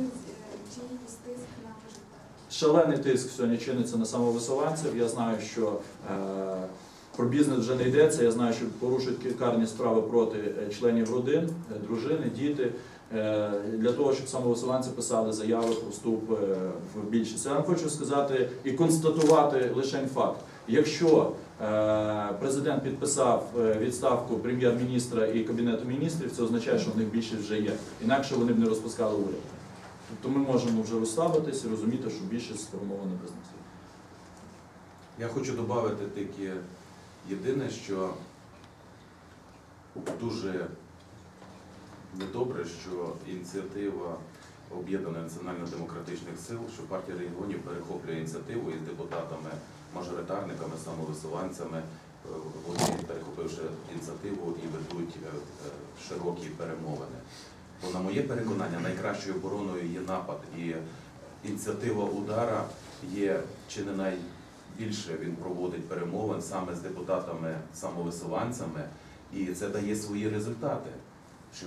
буде е, тиск на? Шалений тиск сьогодні чиниться на самовисуванців. Я знаю, що е, про бізнес вже не йдеться. Я знаю, що порушують карні справи проти е, членів родин, дружини, діти. Для того, щоб самовисуванці писали заяви про вступ в більшість. Я вам хочу сказати і констатувати лише факт. Якщо президент підписав відставку прем'єр-міністра і кабінету міністрів, це означає, що в них більшість вже є. Інакше вони б не розпускали уряд. Тобто ми можемо вже розслабитись і розуміти, що більшість сформована без нас. Я хочу додати тільки єдине, що дуже недобре, що ініціатива об'єднаних національно-демократичних сил, що партія регіонів перехоплює ініціативу із депутатами, мажоритарниками, самовисуванцями, е, вони перехопивши ініціативу і ведуть е, е, широкі перемовини. Бо, на моє переконання, найкращою обороною є напад і ініціатива удара є чи не найбільше він проводить перемовин саме з депутатами самовисуванцями, і це дає свої результати. Що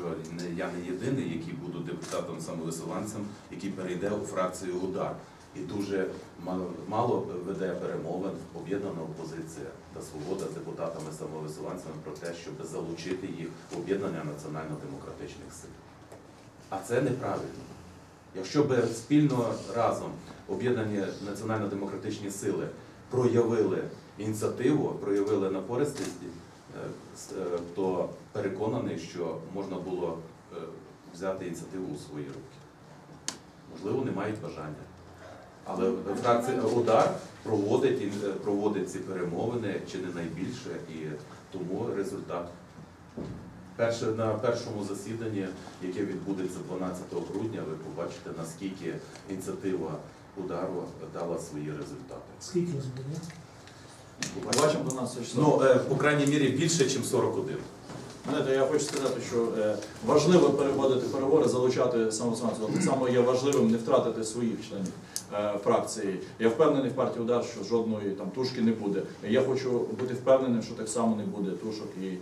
я не єдиний, який буду депутатом самовисуванцем, який перейде у фракцію удар. І дуже мало веде перемовин об'єднана опозиція та свобода з депутатами самовисуванцями про те, щоб залучити їх в об'єднання національно-демократичних сил. А це неправильно. Якщо б спільно разом об'єднані національно-демократичні сили проявили ініціативу, проявили напористість, е, е, то переконаний, що можна було е, взяти ініціативу у свої руки. Можливо, не мають бажання. Але фракція удар проводить, проводить ці перемовини чи не найбільше, і тому результат. Перше, на першому засіданні, яке відбудеться 12 грудня, ви побачите, наскільки ініціатива удару дала свої результати. Скільки вас буде? Побачимо до нас. Ну, е, по крайній мірі, більше, ніж 41. Знаєте, я хочу сказати, що е, важливо переводити переговори, залучати самосванців. Так само є важливим не втратити своїх членів е, фракції. Я впевнений в партії удар, що жодної там тушки не буде. Я хочу бути впевненим, що так само не буде тушок і е,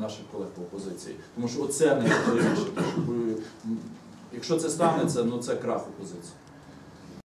наших колег по опозиції. Тому що оце найважливіше. Якщо це станеться, ну це крах опозиції.